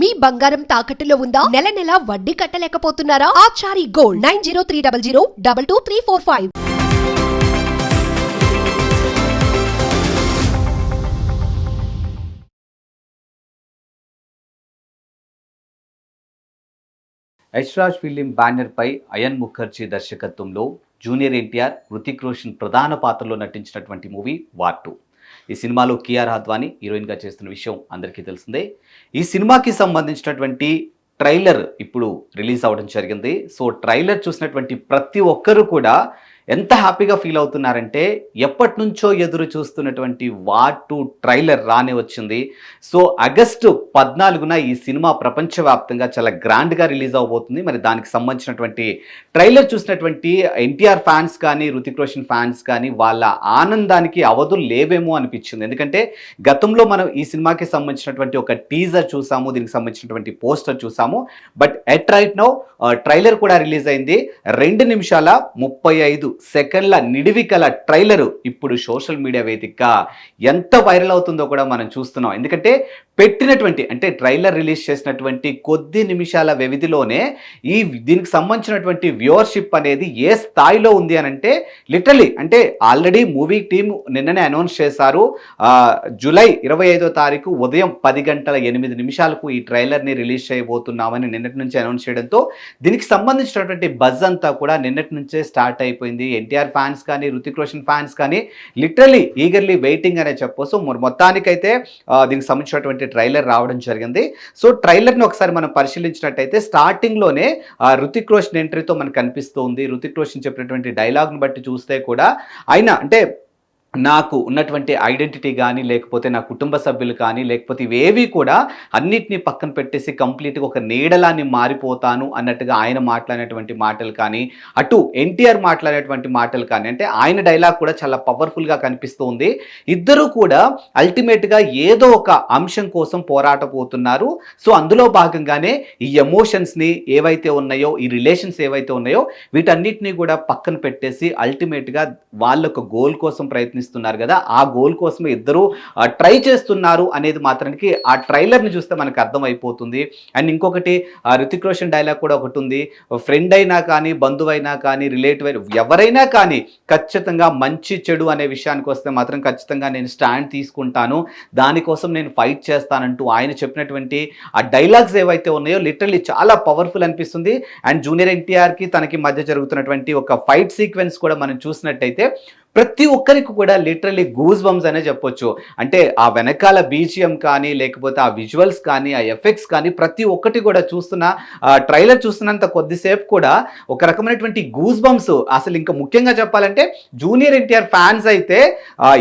మీ బంగారం తాకట్టులో ఉందా? నెల నెల వడ్డీ కట్టలేకపోతున్నారా? Achari gold nine zero three double zero double two three four five. Yashraj film బ్యానర్పై అయన్ ముఖర్జీ దర్శకత్వంలో జూనియర్ ఎన్టీఆర్ హృతిక్ రోషన్ ప్రధాన పాత్రలో నటించినటువంటి మూవీ వార్ టూ. ఈ సినిమాలో కియార్ అద్వానీ హీరోయిన్గా చేస్తున్న విషయం అందరికీ తెలిసిందే. ఈ సినిమాకి సంబంధించినటువంటి ట్రైలర్ ఇప్పుడు రిలీజ్ అవ్వడం జరిగింది. సో ట్రైలర్ చూసినటువంటి ప్రతి ఒక్కరూ కూడా ఎంత హ్యాపీగా ఫీల్ అవుతున్నారంటే ఎప్పటి నుంచో ఎదురు చూస్తున్నటువంటి వార్ టూ ట్రైలర్ రాని వచ్చింది. సో ఆగస్టు పద్నాలుగున ఈ సినిమా ప్రపంచవ్యాప్తంగా చాలా గ్రాండ్గా రిలీజ్ అవబోతుంది. మరి దానికి సంబంధించినటువంటి ట్రైలర్ చూసినటువంటి ఎన్టీఆర్ ఫ్యాన్స్ కానీ రుతిక్ రోషన్ ఫ్యాన్స్ కానీ వాళ్ళ ఆనందానికి అవధులు లేవేమో అనిపించింది. ఎందుకంటే గతంలో మనం ఈ సినిమాకి సంబంధించినటువంటి ఒక టీజర్ చూసాము దీనికి సంబంధించినటువంటి పోస్టర్ చూసాము. But at right now trailer కూడా రిలీజ్ అయింది. రెండు నిమిషాల ముప్పై ఐదు సెకండ్ల నిడివికల ట్రైలరు ఇప్పుడు సోషల్ మీడియా వేదికగా ఎంత వైరల్ అవుతుందో కూడా మనం చూస్తున్నాం. ఎందుకంటే పెట్టినటువంటి అంటే ట్రైలర్ రిలీజ్ చేసినటువంటి కొద్ది నిమిషాల వ్యవధిలోనే ఈ దీనికి సంబంధించినటువంటి వ్యూవర్షిప్ అనేది ఏ స్థాయిలో ఉంది అని అంటే లిటరలీ అంటే ఆల్రెడీ మూవీ టీం నిన్ననే అనౌన్స్ చేశారు. జూలై ఇరవై ఐదో తారీఖు ఉదయం పది గంటల ఎనిమిది నిమిషాలకు ఈ ట్రైలర్ని రిలీజ్ చేయబోతున్నామని నిన్నటి నుంచి అనౌన్స్ చేయడంతో దీనికి సంబంధించినటువంటి బజ్ అంతా కూడా నిన్నటి నుంచే స్టార్ట్ అయిపోయింది. ఎన్టీఆర్ ఫ్యాన్స్ కానీ రుతిక్ రోషన్ ఫ్యాన్స్ కానీ లిటరలీ ఈగర్లీ వెయిటింగ్ అనే చెప్పొచ్చు మొత్తానికైతే దీనికి సంబంధించినటువంటి ట్రైలర్ రావడం జరిగింది. సో ట్రైలర్ని ఒకసారి మనం పరిశీలించినట్టయితే స్టార్టింగ్లోనే రుతిక్ రోషన్ ఎంట్రీతో మనకు కనిపిస్తుంది. రుతిక్ రోషన్ చెప్పినటువంటి డైలాగ్ని బట్టి చూస్తే కూడా ఆయన అంటే నాకు ఉన్నటువంటి ఐడెంటిటీ కానీ లేకపోతే నా కుటుంబ సభ్యులు కానీ లేకపోతే ఇవేవి కూడా అన్నిటినీ పక్కన పెట్టేసి కంప్లీట్గా ఒక నీడలాన్ని మారిపోతాను అన్నట్టుగా ఆయన మాట్లాడినటువంటి మాటలు కానీ అటు ఎన్టీఆర్ మాట్లాడేటువంటి మాటలు కానీ అంటే ఆయన డైలాగ్ కూడా చాలా పవర్ఫుల్గా కనిపిస్తూ ఉంది ఇద్దరు కూడా అల్టిమేట్గా ఏదో ఒక అంశం కోసం పోరాటపోతున్నారు. సో అందులో భాగంగానే ఈ ఎమోషన్స్ని ఏవైతే ఉన్నాయో ఈ రిలేషన్స్ ఏవైతే ఉన్నాయో వీటన్నిటిని కూడా పక్కన పెట్టేసి అల్టిమేట్గా వాళ్ళ ఒక గోల్ కోసం ప్రయత్నం ప్రయత్నిస్తున్నారు కదా ఆ గోల్ కోసం ఇద్దరు ట్రై చేస్తున్నారు అనేది మాత్రానికి ఆ ట్రైలర్ని చూస్తే మనకు అర్థమైపోతుంది. అండ్ ఇంకొకటి ఆ రితిక్ రోషన్ డైలాగ్ కూడా ఒకటి ఉంది. ఫ్రెండ్ అయినా కానీ బంధువైనా కానీ రిలేటివ్ అయినా ఎవరైనా కానీ ఖచ్చితంగా మంచి చెడు అనే విషయానికి వస్తే మాత్రం ఖచ్చితంగా నేను స్టాండ్ తీసుకుంటాను. దానికోసం నేను ఫైట్ చేస్తానంటూ ఆయన చెప్పినటువంటి ఆ డైలాగ్స్ ఏవైతే ఉన్నాయో లిటరల్లీ చాలా పవర్ఫుల్ అనిపిస్తుంది. అండ్ జూనియర్ ఎన్టీఆర్కి తనకి మధ్య జరుగుతున్నటువంటి ఒక ఫైట్ సీక్వెన్స్ కూడా మనం చూసినట్టయితే ప్రతి ఒక్కరికి కూడా లిటరలీ గూజ్ బంప్స్ అనే చెప్పొచ్చు. అంటే ఆ వెనకాల బీజిఎం కానీ లేకపోతే ఆ విజువల్స్ కానీ ఆ ఎఫెక్ట్స్ కానీ ప్రతి ఒక్కటి కూడా చూస్తున్న ట్రైలర్ చూస్తున్నంత కొద్దిసేపు కూడా ఒక రకమైనటువంటి గూజ్ బంప్స్ అసలు ఇంకా ముఖ్యంగా చెప్పాలంటే జూనియర్ ఎన్టీఆర్ ఫ్యాన్స్ అయితే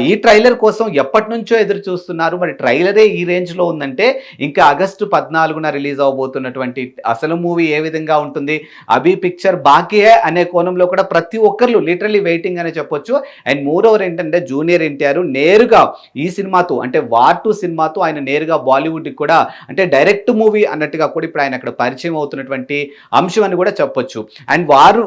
ఈ ట్రైలర్ కోసం ఎప్పటి నుంచో ఎదురు చూస్తున్నారు. మరి ట్రైలరే ఈ రేంజ్లో ఉందంటే ఇంకా ఆగస్టు పద్నాలుగున రిలీజ్ అవబోతున్నటువంటి అసలు మూవీ ఏ విధంగా ఉంటుంది? అభి పిక్చర్ బాకీయే అనే కోణంలో కూడా ప్రతి ఒక్కరు లిటరలీ వెయిటింగ్ అనే చెప్పొచ్చు. అండ్ మోర్ ఏంటంటే జూనియర్ ఎన్టీఆర్ నేరుగా ఈ సినిమాతో అంటే వార్ టూ సినిమాతో ఆయన నేరుగా బాలీవుడ్కి కూడా అంటే డైరెక్ట్ మూవీ అన్నట్టుగా కూడా ఇప్పుడు ఆయన అక్కడ పరిచయం అవుతున్నటువంటి అంశం అని కూడా చెప్పొచ్చు. అండ్ వారు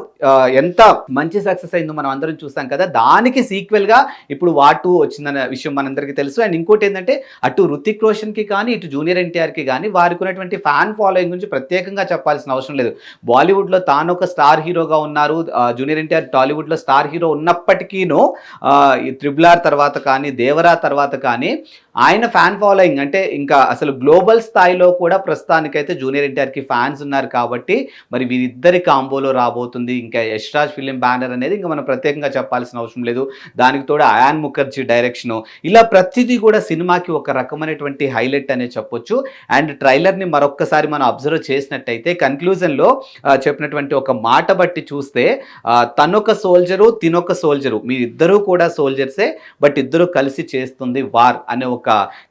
ఎంత మంచి సక్సెస్ అయిందో మనం అందరం చూస్తాం కదా దానికి సీక్వెల్గా ఇప్పుడు వార్ టూ వచ్చిందన్న విషయం మనందరికీ తెలుసు. అండ్ ఇంకోటి ఏంటంటే అటు రుతిక్ రోషన్కి కానీ ఇటు జూనియర్ ఎన్టీఆర్కి కానీ వారికి ఉన్నటువంటి ఫ్యాన్ ఫాలోయింగ్ గురించి ప్రత్యేకంగా చెప్పాల్సిన అవసరం లేదు. బాలీవుడ్లో తాను ఒక స్టార్ హీరోగా ఉన్నారు. జూనియర్ ఎన్టీఆర్ టాలీవుడ్లో స్టార్ హీరో ఉన్నప్పటికీను ఈ త్రిబుల్ ఆర్ తర్వాత కానీ దేవరా తర్వాత కానీ ఆయన ఫ్యాన్ ఫాలోయింగ్ అంటే ఇంకా అసలు గ్లోబల్ స్థాయిలో కూడా ప్రస్తుతానికైతే జూనియర్ ఎన్టీఆర్కి ఫ్యాన్స్ ఉన్నారు కాబట్టి మరి వీరిద్దరి కాంబోలో రాబోతుంది. ఇంకా యశ్రాజ్ ఫిలిం బ్యానర్ అనేది ఇంకా మనం ప్రత్యేకంగా చెప్పాల్సిన అవసరం లేదు. దానికి తోడు అయాన్ ముఖర్జీ డైరెక్షను ఇలా ప్రతిదీ కూడా సినిమాకి ఒక రకమైనటువంటి హైలైట్ అనే చెప్పొచ్చు. అండ్ ట్రైలర్ని మరొక్కసారి మనం అబ్జర్వ్ చేసినట్టయితే కన్క్లూజన్లో చెప్పినటువంటి ఒక మాట బట్టి చూస్తే తనొక సోల్జరు తినొక సోల్జరు మీరిద్దరూ కూడా సోల్జర్సే బట్ ఇద్దరు కలిసి చేస్తుంది వార్ అనే ఒక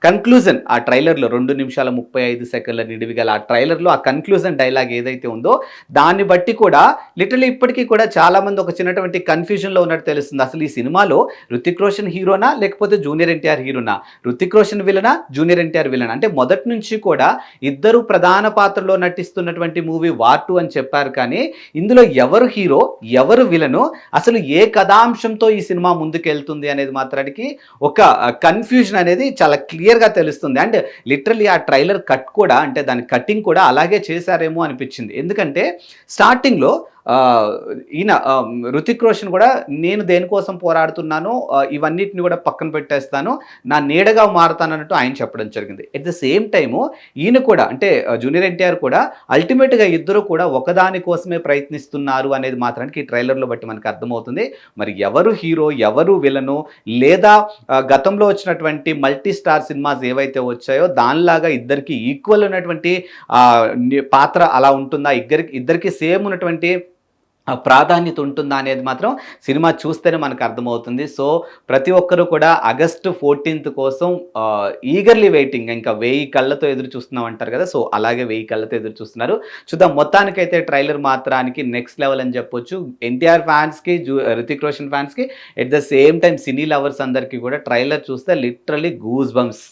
కన్క్లూజన్ ఆ ట్రైలర్లో రెండు నిమిషాల ముప్పై ఐదు సెకండ్ల నిడివిగల ఆ ట్రైలర్లో ఆ కన్క్లూజన్ డైలాగ్ ఏదైతే ఉందో దాన్ని బట్టి కూడా లిటరలీ ఇప్పటికీ కూడా చాలా మంది ఒక చిన్నటువంటి కన్ఫ్యూజన్లో ఉన్నట్టు తెలుస్తుంది. అసలు ఈ సినిమాలో రుతిక్ రోషన్ హీరోనా లేకపోతే జూనియర్ ఎన్టీఆర్ హీరోనా? రుతిక్ రోషన్ విలనా జూనియర్ ఎన్టీఆర్ విలనా? అంటే మొదటి నుంచి కూడా ఇద్దరు ప్రధాన పాత్రలో నటిస్తున్నటువంటి మూవీ వార్ టూ అని చెప్పారు కానీ ఇందులో ఎవరు హీరో ఎవరు విలను అసలు ఏ కథాంశంతో ఈ సినిమా ముందుకెళ్తుంది అనేది మాత్రానికి ఒక కన్ఫ్యూజన్ అనేది చాలా క్లియర్గా తెలుస్తుంది. అండ్ లిటరలీ ఆ ట్రైలర్ కట్ కూడా అంటే దాని కటింగ్ కూడా అలాగే చేశారేమో అనిపించింది. ఎందుకంటే స్టార్టింగ్లో ఈయన రుతిక్ రోషన్ కూడా నేను దేనికోసం పోరాడుతున్నానో ఇవన్నిటిని కూడా పక్కన పెట్టేస్తాను నా నీడగా మారుతానన్నట్టు ఆయన చెప్పడం జరిగింది. ఎట్ ద సేమ్ టైము ఈయన కూడా అంటే జూనియర్ ఎన్టీఆర్ కూడా అల్టిమేట్గా ఇద్దరు కూడా ఒకదాని కోసమే ప్రయత్నిస్తున్నారు అనేది మాత్రానికి ఈ ట్రైలర్లో బట్టి మనకు అర్థమవుతుంది. మరి ఎవరు హీరో ఎవరు విలను లేదా గతంలో వచ్చినటువంటి మల్టీ స్టార్ సినిమాస్ ఏవైతే వచ్చాయో దానిలాగా ఇద్దరికి ఈక్వల్ ఉన్నటువంటి పాత్ర అలా ఉంటుందా? ఇద్దరికి ఇద్దరికి సేమ్ ఉన్నటువంటి ప్రాధాన్యత ఉంటుందా అనేది మాత్రం సినిమా చూస్తేనే మనకు అర్థమవుతుంది. సో ప్రతి ఒక్కరూ కూడా ఆగస్టు ఫోర్టీన్త్ కోసం ఈగర్లీ వెయిటింగ్ ఇంకా వెయ్యి కళ్ళతో ఎదురు చూస్తున్నాం అంటారు కదా. సో అలాగే వెయ్యి కళ్ళతో ఎదురు చూస్తున్నారు. చూద్దాం మొత్తానికైతే ట్రైలర్ మాత్రానికి నెక్స్ట్ లెవెల్ అని చెప్పొచ్చు. ఎన్టీఆర్ ఫ్యాన్స్కి జూ రితిక్ రోషన్ ఫ్యాన్స్కి at the same time cine lovers అందరికీ కూడా ట్రైలర్ చూస్తే లిటరలీ గూజ్ బంప్స్